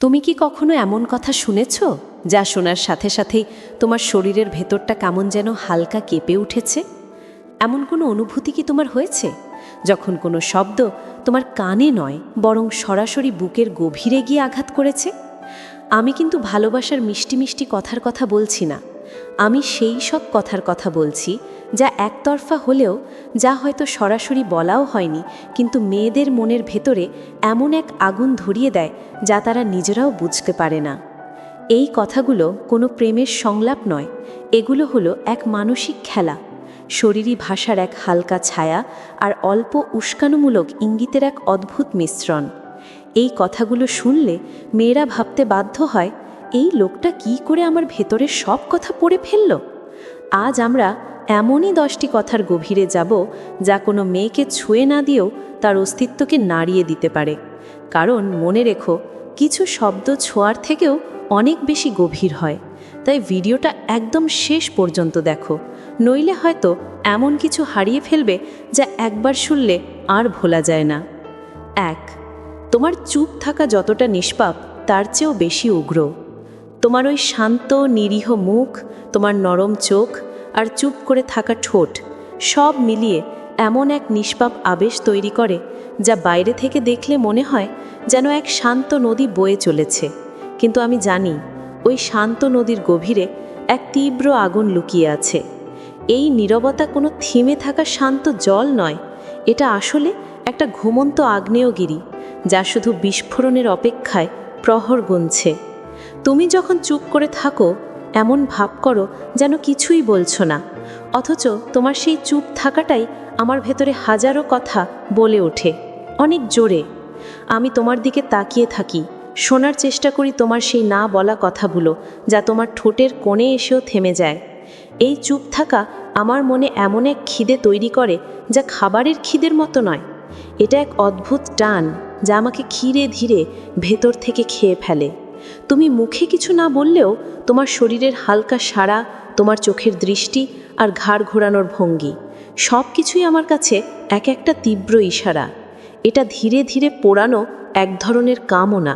তুমি কি কখনো এমন কথা শুনেছ, যা শোনার সাথে সাথেই তোমার শরীরের ভেতরটা কেমন যেন হালকা কেঁপে উঠেছে? এমন কোনো অনুভূতি কি তোমার হয়েছে, যখন কোনো শব্দ তোমার কানে নয়, বরং সরাসরি বুকের গভীরে গিয়ে আঘাত করেছে? আমি কিন্তু ভালোবাসার মিষ্টি মিষ্টি কথার কথা বলছি না। আমি সেই সব কথার কথা বলছি, যা একতরফা হলেও, যা হয়তো সরাসরি বলাও হয়নি, কিন্তু মেয়েদের মনের ভেতরে এমন এক আগুন ধরিয়ে দেয়, যা তারা নিজেরাও বুঝতে পারে না। এই কথাগুলো কোনো প্রেমের সংলাপ নয়, এগুলো হলো এক মানসিক খেলা। শরীরী ভাষার এক হালকা ছায়া আর অল্প উস্কানোমূলক ইঙ্গিতের এক অদ্ভুত মিশ্রণ। এই কথাগুলো শুনলে মেয়েরা ভাবতে বাধ্য হয় এই লোকটা কি করে আমার ভেতরের সব কথা পড়ে ফেলল? আজ আমরা এমনই দশটি কথার গভীরে যাব যা কোনো মেয়েকে ছুঁয়ে না দিয়েও তার অস্তিত্বকে নাড়িয়ে দিতে পারে। কারণ মনে রেখো, কিছু শব্দ ছোঁয়ার থেকেও অনেক বেশি গভীর হয়। তাই ভিডিওটা একদম শেষ পর্যন্ত দেখো। নইলে হয়তো এমন কিছু হারিয়ে ফেলবে যা একবার শুনলে আর ভোলা যায় না। এক, তোমার চুপ থাকা যতটা নিষ্পাপ, তার চেয়েও বেশি উগ্র। তোমার ওই শান্ত, নিরীহ মুখ, তোমার নরম চোখ আর চুপ করে থাকা ঠোঁট, সব মিলিয়ে এমন এক নিষ্পাপ আবেশ তৈরি করে যা বাইরে থেকে দেখলে মনে হয় যেন এক শান্ত নদী বয়ে চলেছে। কিন্তু আমি জানি, ওই শান্ত নদীর গভীরে এক তীব্র আগুন লুকিয়ে আছে। এই নীরবতা কোনো থিমে থাকা শান্ত জল নয়, এটা আসলে একটা ঘুমন্ত আগ্নেয়গিরি যা শুধু বিস্ফোরণের অপেক্ষায় প্রহর গুনছে। তুমি যখন চুপ করে থাকো, এমন ভাব করো যেন কিছুই বলছো না। অথচ তোমার সেই চুপ থাকাটাই আমার ভেতরে হাজারো কথা বলে ওঠে। অনেক জোরে। আমি তোমার দিকে তাকিয়ে থাকি। শোনার চেষ্টা করি তোমার সেই না বলা কথাগুলো যা তোমার ঠোঁটের কোণে এসেও থেমে যায়। এই চুপ থাকা আমার মনে এমন এক খিদে তৈরি করে যা খাবারের খিদের মতো নয়। এটা এক অদ্ভুত টান যা আমাকে ধীরে ধীরে ভেতর থেকে খেয়ে ফেলে। তুমি মুখে কিছু না বললেও তোমার শরীরের হালকা সাড়া, তোমার চোখের দৃষ্টি আর ঘাড় ঘোরানোর ভঙ্গি। সব কিছুই আমার কাছে এক একটা তীব্র ইশারা। এটা ধীরে ধীরে পোড়ানো এক ধরনের কামনা।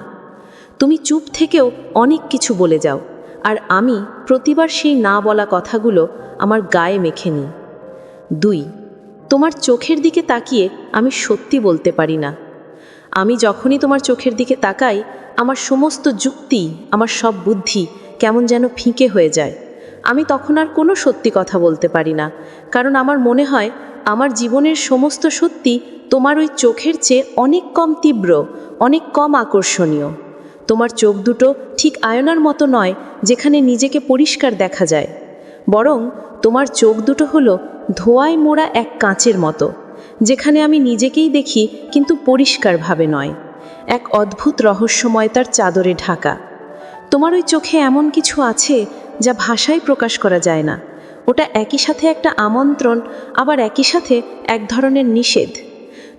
তুমি চুপ থেকেও অনেক কিছু বলে যাও, আর আমি প্রতিবার সেই না বলা কথাগুলো আমার গায়ে মেখে নিই। দুই, তোমার চোখের দিকে তাকিয়ে আমি সত্যি বলতে পারি না। আমি যখনই তোমার চোখের দিকে তাকাই, আমার সমস্ত যুক্তি, আমার সব বুদ্ধি কেমন যেন ফিঁকে হয়ে যায়। আমি তখন আর কোনো সত্যি কথা বলতে পারি না, কারণ আমার মনে হয় আমার জীবনের সমস্ত সত্যি তোমার ওই চোখের চেয়ে অনেক কম তীব্র, অনেক কম আকর্ষণীয়। তোমার চোখ দুটো ঠিক আয়নার মতো নয়, যেখানে নিজেকে পরিষ্কার দেখা যায়। বরং তোমার চোখ দুটো হলো ধোয়ায় মোড়া এক কাঁচের মতো। যেখানে আমি নিজেকেই দেখি কিন্তু পরিষ্কারভাবে নয়। এক অদ্ভুত রহস্যময়তার চাদরে ঢাকা। তোমার ওই চোখে এমন কিছু আছে যা ভাষায় প্রকাশ করা যায় না। ওটা একই সাথে একটা আমন্ত্রণ, আবার একই সাথে এক ধরনের নিষেধ।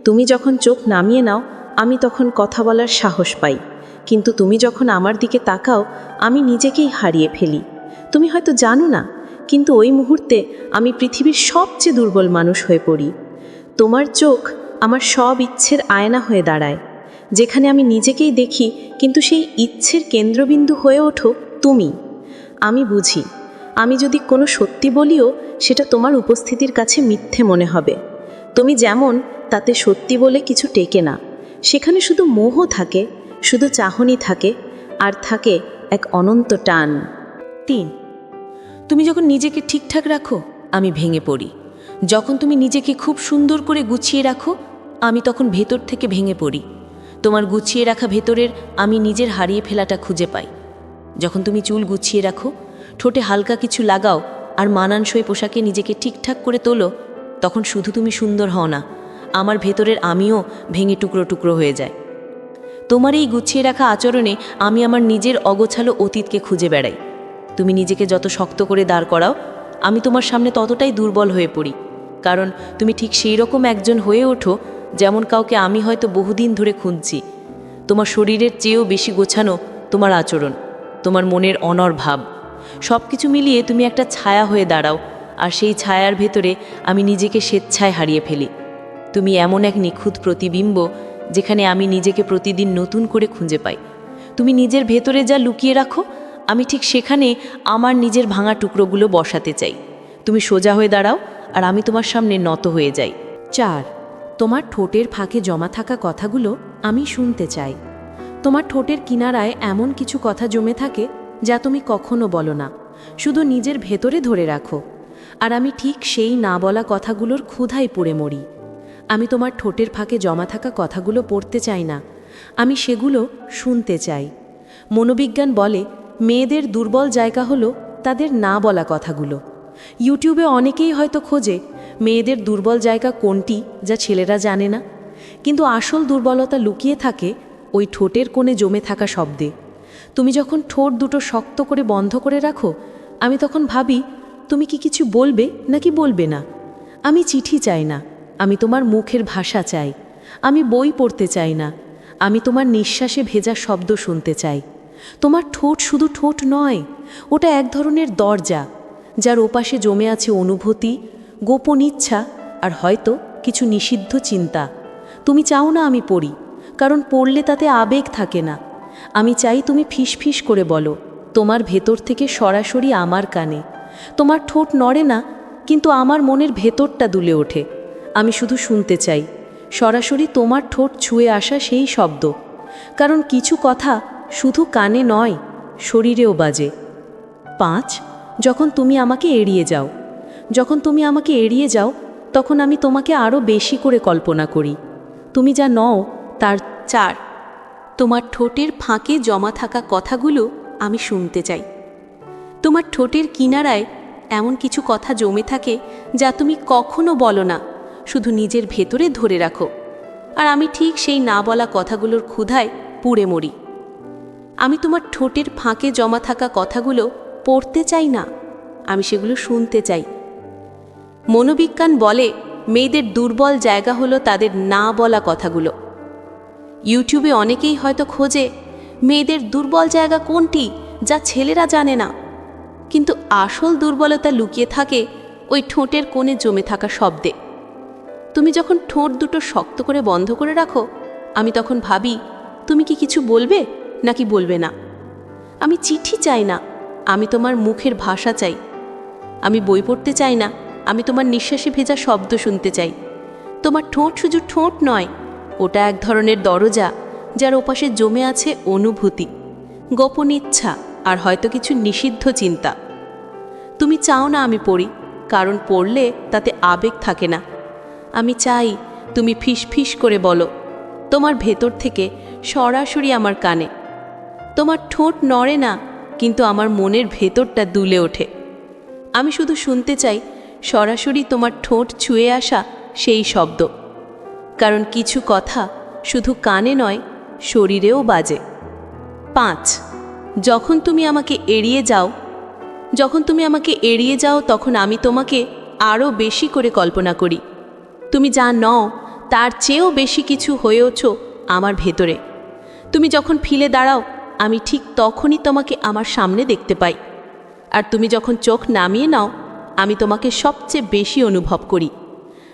তুমি যখন চোখ নামিয়ে নাও, আমি তখন কথা বলার সাহস পাই। কিন্তু তুমি যখন আমার দিকে তাকাও, আমি নিজেকেই হারিয়ে ফেলি। তুমি হয়তো জানো না, কিন্তু ওই মুহূর্তে আমি পৃথিবীর সবচেয়ে দুর্বল মানুষ হয়ে পড়ি। তোমার চোখ আমার সব ইচ্ছের আয়না হয়ে দাঁড়ায়। যেখানে আমি নিজেকেই দেখি, কিন্তু সেই ইচ্ছের কেন্দ্রবিন্দু হয়ে ওঠো তুমি। আমি বুঝি, আমি যদি কোনো সত্যি বলিও, সেটা তোমার উপস্থিতির কাছে মিথ্যে মনে হবে। তুমি যেমন, তাতে সত্যি বলে কিছু টেকে না। সেখানে শুধু মোহ থাকে, শুধু চাহনি থাকে, আর থাকে এক অনন্ত টান। তিন, তুমি যখন নিজেকে ঠিকঠাক রাখো, আমি ভেঙে পড়ি। যখন তুমি নিজেকে খুব সুন্দর করে গুছিয়ে রাখো, আমি তখন ভেতর থেকে ভেঙে পড়ি। তোমার গুছিয়ে রাখা ভেতরের আমি নিজের হারিয়ে ফেলাটা খুঁজে পাই। যখন তুমি চুল গুছিয়ে রাখো, ঠোঁটে হালকা কিছু লাগাও আর মানানসই পোশাকে নিজেকে ঠিকঠাক করে তোলো, তখন শুধু তুমি সুন্দর হও না, আমার ভেতরের আমিও ভেঙে টুকরো টুকরো হয়ে যায়। তোমার এই গুছিয়ে রাখা আচরণে আমি আমার নিজের অগোছালো অতীতকে খুঁজে বেড়াই। তুমি নিজেকে যত শক্ত করে দাঁড় করাও, আমি তোমার সামনে ততটাই দুর্বল হয়ে পড়ি। কারণ তুমি ঠিক সেই রকম একজন হয়ে ওঠো যেমন কাউকে আমি হয়তো বহুদিন ধরে খুঁজছি তোমার শরীরের চেয়েও বেশি গোছানো তোমার আচরণ, তোমার মনের অনর ভাব। সব কিছু মিলিয়ে তুমি একটা ছায়া হয়ে দাঁড়াও, আর সেই ছায়ার ভেতরে আমি নিজেকে স্বেচ্ছায় হারিয়ে ফেলি। তুমি এমন এক নিখুঁত প্রতিবিম্ব যেখানে আমি নিজেকে প্রতিদিন নতুন করে খুঁজে পাই। তুমি নিজের ভেতরে যা লুকিয়ে রাখো, আমি ঠিক সেখানে আমার নিজের ভাঙা টুকরোগুলো বসাতে চাই। তুমি সোজা হয়ে দাঁড়াও আর আমি তোমার সামনে নত হয়ে যাই। চার, তোমার ঠোঁটের ফাঁকে জমা থাকা কথাগুলো আমি শুনতে চাই। তোমার ঠোঁটের কিনারায় এমন কিছু কথা জমে থাকে যা তুমি কখনো বলো না। শুধু নিজের ভেতরে ধরে রাখো। আর আমি ঠিক সেই না বলা কথাগুলোর ক্ষুধায় পড়ে মরি। আমি তোমার ঠোঁটের ফাঁকে জমা থাকা কথাগুলো পড়তে চাই না। আমি সেগুলো শুনতে চাই। মনোবিজ্ঞান বলে, মেয়েদের দুর্বল জায়গা হলো তাদের না বলা কথাগুলো। ইউটিউবে অনেকেই হয়তো খোঁজে মেয়েদের দুর্বল জায়গা কোনটি যা ছেলেরা জানে না। কিন্তু আসল দুর্বলতা লুকিয়ে থাকে ওই ঠোঁটের কোণে জমে থাকা শব্দে। তুমি যখন ঠোঁট দুটো শক্ত করে বন্ধ করে রাখো, আমি তখন ভাবি, তুমি কি কিছু বলবে নাকি বলবে না? আমি চিঠি চাই না, আমি তোমার মুখের ভাষা চাই, আমি বই পড়তে চাই না, আমি তোমার নিঃশ্বাসে ভেজা শব্দ শুনতে চাই। তোমার ঠোঁট শুধু ঠোঁট নয়, ওটা এক ধরনের দরজা যার ওপাশে জমে আছে অনুভূতি, গোপন ইচ্ছা আর হয়তো কিছু নিষিদ্ধ চিন্তা। তুমি চাও না আমি পড়ি, কারণ পড়লে তাতে আবেগ থাকে না। আমি চাই তুমি ফিসফিস করে বলো, তোমার ভেতর থেকে সরাসরি আমার কানে। তোমার ঠোঁট নড়ে না, কিন্তু আমার মনের ভেতরটা দুলে ওঠে। আমি শুধু শুনতে চাই, সরাসরি তোমার ঠোঁট ছুঁয়ে আসা সেই শব্দ। কারণ কিছু কথা শুধু কানে নয়, শরীরেও বাজে। পাঁচ যখন তুমি আমাকে এড়িয়ে যাও, যখন তুমি আমাকে এড়িয়ে যাও, তখন আমি তোমাকে আরও বেশি করে কল্পনা করি। তুমি যা নও, তার চার। তোমার ঠোঁটের ফাঁকে জমা থাকা কথাগুলো আমি শুনতে চাই। তোমার ঠোঁটের কিনারায় এমন কিছু কথা জমে থাকে যা তুমি কখনো বলো না, শুধু নিজের ভেতরে ধরে রাখো। আর আমি ঠিক সেই না বলা কথাগুলোর ক্ষুধায় পুড়ে মরি। আমি তোমার ঠোঁটের ফাঁকে জমা থাকা কথাগুলো পড়তে চাই না, আমি সেগুলো শুনতে চাই। মনোবিজ্ঞান বলে মেয়েদের দুর্বল জায়গা হলো তাদের না বলা কথাগুলো। ইউটিউবে অনেকেই হয়তো খোঁজে মেয়েদের দুর্বল জায়গা কোনটি যা ছেলেরা জানে না। কিন্তু আসল দুর্বলতা লুকিয়ে থাকে ওই ঠোঁটের কোণে জমে থাকা শব্দে। তুমি যখন ঠোঁট দুটো শক্ত করে বন্ধ করে রাখো, আমি তখন ভাবি, তুমি কি কিছু বলবে নাকি বলবে না? আমি চিঠি চাই না আমি তোমার মুখের ভাষা চাই। আমি বই পড়তে চাই না, আমি তোমার নিঃশ্বাসে ভেজা শব্দ শুনতে চাই। তোমার ঠোঁট শুধু ঠোঁট নয়, ওটা এক ধরনের দরজা, যার ওপাশে জমে আছে অনুভূতি, গোপন ইচ্ছা আর হয়তো কিছু নিষিদ্ধ চিন্তা। তুমি চাও না আমি পড়ি, কারণ পড়লে তাতে আবেগ থাকে না। আমি চাই তুমি ফিস করে বলো, তোমার ভেতর থেকে সরাসরি আমার কানে। তোমার ঠোঁট নড়ে না কিন্তু আমার মনের ভেতরটা দুলে ওঠে। আমি শুধু শুনতে চাই, সরাসরি তোমার ঠোঁট ছুঁয়ে আসা সেই শব্দ। কারণ কিছু কথা শুধু কানে নয়, শরীরেও বাজে। পাঁচ, যখন তুমি আমাকে এড়িয়ে যাও, যখন তুমি আমাকে এড়িয়ে যাও, তখন আমি তোমাকে আরও বেশি করে কল্পনা করি। তুমি যা নও, তার চেয়েও বেশি কিছু হয়েওছ আমার ভেতরে। তুমি যখন ফিলে দাঁড়াও আমি ঠিক তখনই তোমাকে আমার সামনে দেখতে পাই। আর তুমি যখন চোখ নামিয়ে নাও, আমি তোমাকে সবচেয়ে বেশি অনুভব করি।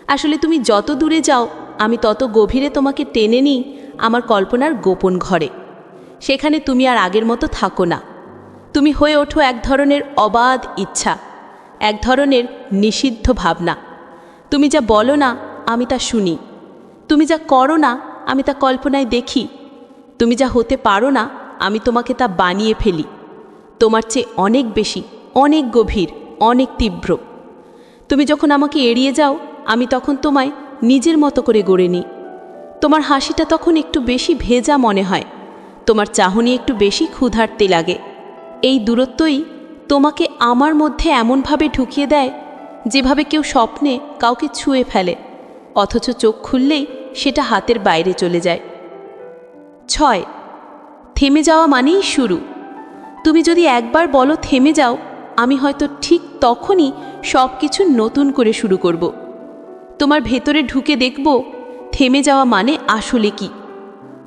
আসলে তুমি যত দূরে যাও, আমি তত গভীরে তোমাকে টেনে নিই আমার কল্পনার গোপন ঘরে। সেখানে তুমি আর আগের মতো থাকো না। তুমি হয়ে ওঠো এক ধরনের অবাধ ইচ্ছা, এক ধরনের নিষিদ্ধ ভাবনা। তুমি যা বলো না, আমি তা শুনি। তুমি যা করো না, আমি তা কল্পনায় দেখি। তুমি যা হতে পারো না আমি তোমাকে তা বানিয়ে ফেলি। তোমার চেয়ে অনেক বেশি, অনেক গভীর, অনেক তীব্র। তুমি যখন আমাকে এড়িয়ে যাও, আমি তখন তোমায় নিজের মতো করে গড়ে নিই। তোমার হাসিটা তখন একটু বেশি ভেজা মনে হয়। তোমার চাহনি একটু বেশি ক্ষুধার্তে লাগে। এই দূরত্বই তোমাকে আমার মধ্যে এমনভাবে ঢুকিয়ে দেয়, যেভাবে কেউ স্বপ্নে কাউকে ছুঁয়ে ফেলে, অথচ চোখ খুললেই সেটা হাতের বাইরে চলে যায়। ছয় থেমে যাওয়া মানেই শুরু। তুমি যদি একবার বলো থেমে যাও, আমি হয়তো ঠিক তখনই সব কিছু নতুন করে শুরু করব। তোমার ভেতরে ঢুকে দেখব, থেমে যাওয়া মানে আসলে কি।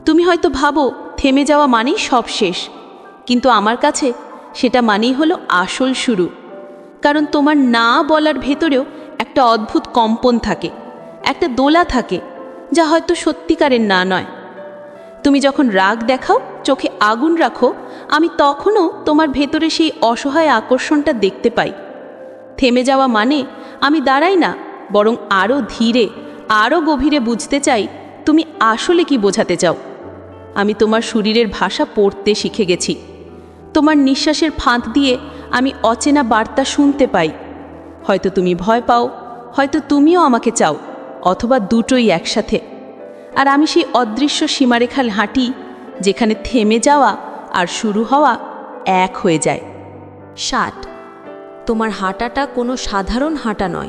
তুমি হয়তো ভাবো, থেমে যাওয়া মানেই সব শেষ। কিন্তু আমার কাছে সেটা মানেই হলো আসল শুরু। কারণ তোমার না বলার ভেতরেও একটা অদ্ভুত কম্পন থাকে, একটা দোলা থাকে, যা হয়তো সত্যিকারের না নয়। তুমি যখন রাগ দেখাও, চোখে আগুন রাখো, আমি তখনও তোমার ভেতরে সেই অসহায় আকর্ষণটা দেখতে পাই। থেমে যাওয়া মানে আমি দাঁড়াই না, বরং আরও ধীরে আরও গভীরে বুঝতে চাই, তুমি আসলে কি বোঝাতে চাও। আমি তোমার শরীরের ভাষা পড়তে শিখে গেছি। তোমার নিঃশ্বাসের ফাঁদ দিয়ে আমি অচেনা বার্তা শুনতে পাই। হয়তো তুমি ভয় পাও, হয়তো তুমিও আমাকে চাও, অথবা দুটোই একসাথে। আর আমি সেই অদৃশ্য সীমারেখাল হাঁটি যেখানে থেমে যাওয়া আর শুরু হওয়া এক হয়ে যায়। ষাট। তোমার হাঁটাটা কোনো সাধারণ হাঁটা নয়।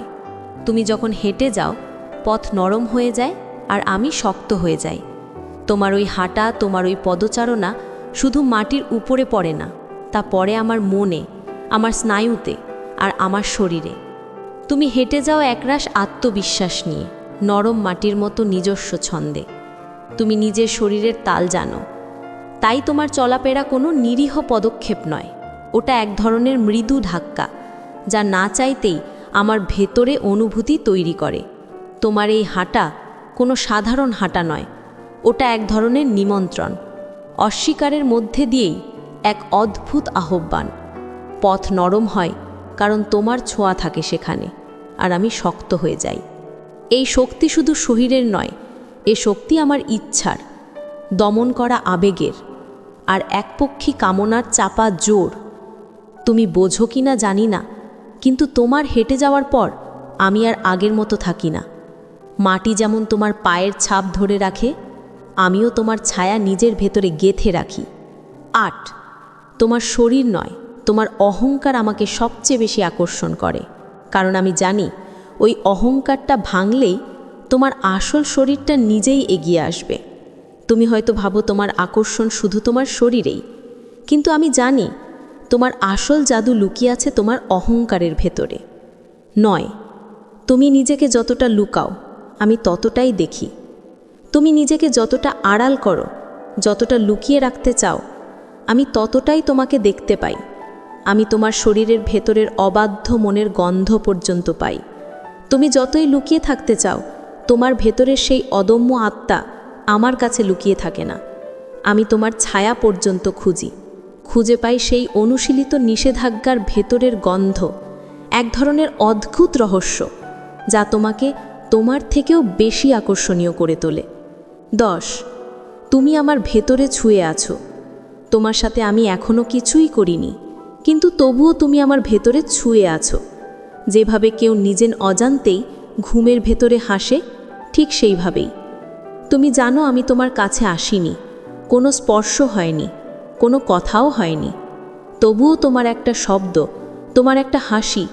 তুমি যখন হেঁটে যাও, পথ নরম হয়ে যায় আর আমি শক্ত হয়ে যাই। তোমার ওই হাঁটা, তোমার ওই পদচারণা শুধু মাটির উপরে পড়ে না, তা পড়ে আমার মনে, আমার স্নায়ুতে আর আমার শরীরে। তুমি হেঁটে যাও একরাশ আত্মবিশ্বাস নিয়ে। নরম মাটির মতো নিজস্ব ছন্দে। তুমি নিজের শরীরের তাল জানো। তাই তোমার চলাফেরা কোনো নিরীহ পদক্ষেপ নয়। ওটা এক ধরনের মৃদু ধাক্কা, যা না চাইতেই আমার ভেতরে অনুভূতি তৈরি করে। তোমার এই হাঁটা কোনো সাধারণ হাঁটা নয়, ওটা এক ধরনের নিমন্ত্রণ, অস্বীকারের মধ্যে দিয়েই এক অদ্ভুত আহ্বান। পথ নরম হয় কারণ তোমার ছোঁয়া থাকে সেখানে, আর আমি শক্ত হয়ে যাই। এই শক্তি শুধু শরীরের নয়, এ শক্তি আমার ইচ্ছার। দমন করা আবেগের। আর একপক্ষী কামনার চাপা জোর। তুমি বোঝো কি না জানি না, কিন্তু তোমার হেঁটে যাওয়ার পর আমি আর আগের মতো থাকি না। মাটি যেমন তোমার পায়ের ছাপ ধরে রাখে, আমিও তোমার ছায়া নিজের ভেতরে গেথে রাখি। আট, তোমার শরীর নয়, তোমার অহংকার আমাকে সবচেয়ে বেশি আকর্ষণ করে, কারণ আমি জানি ওই অহংকারটা ভাঙলেই তোমার আসল শরীরটা নিজেই এগিয়ে আসবে। তুমি হয়তো ভাবো তোমার আকর্ষণ শুধু তোমার শরীরেই, কিন্তু আমি জানি তোমার আসল জাদু লুকিয়ে আছে তোমার অহংকারের ভেতরে। নয়, তুমি নিজেকে যতটা লুকাও, আমি ততটাই দেখি। তুমি নিজেকে যতটা আড়াল করো, যতটা লুকিয়ে রাখতে চাও, আমি ততটাই তোমাকে দেখতে পাই। আমি তোমার শরীরের ভেতরের অবাধ্য মনের গন্ধ পর্যন্ত পাই। তুমি যতই লুকিয়ে থাকতে চাও, তোমার ভেতরের সেই অদম্য আত্মা আমার কাছে লুকিয়ে থাকে না। আমি তোমার ছায়া পর্যন্ত খুঁজি। খুঁজে পাই সেই অনুশীলিত নিষেধাজ্ঞার ভেতরের গন্ধ, এক ধরনের অদ্ভুত রহস্য, যা তোমাকে তোমার থেকেও বেশি আকর্ষণীয় করে তোলে। দশ, তুমি আমার ভেতরে ছুঁয়ে আছো। তোমার সাথে আমি এখনও কিছুই করিনি, কিন্তু তবুও তুমি আমার ভেতরে ছুঁয়ে আছো। যেভাবে কেউ নিজের অজান্তেই ঘুমের ভেতরে হাসে, ঠিক সেইভাবেই। তুমি জানো আমি তোমার কাছে আসিনি, কোনো স্পর্শ হয়নি, কোনো কথাও হয়নি। তবুও তোমার একটা শব্দ, তোমার একটা হাসি,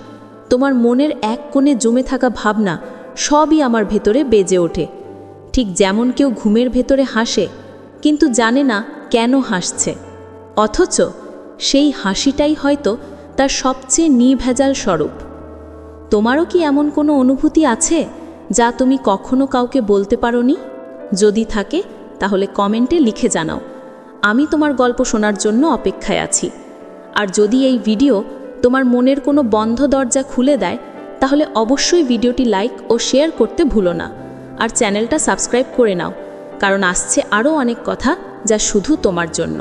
তোমার মনের এক কোণে জমে থাকা ভাবনা সবই আমার ভেতরে বেজে ওঠে। ঠিক যেমন কেউ ঘুমের ভেতরে হাসে, কিন্তু জানে না কেন হাসছে। অথচ সেই হাসিটাই হয়তো তার সবচেয়ে নিভেজাল স্বরূপ। তোমারও কি এমন কোনো অনুভূতি আছে যা তুমি কখনো কাউকে বলতে পারোনি? যদি থাকে, তাহলে কমেন্টে লিখে জানাও। আমি তোমার গল্প শোনার জন্য অপেক্ষায় আছি। আর যদি এই ভিডিও তোমার মনের কোনো বন্ধ দরজা খুলে দেয়, তাহলে অবশ্যই ভিডিওটি লাইক ও শেয়ার করতে ভুলো না। আর চ্যানেলটা সাবস্ক্রাইব করে নাও, কারণ আসছে আরও অনেক কথা যা শুধু তোমার জন্য।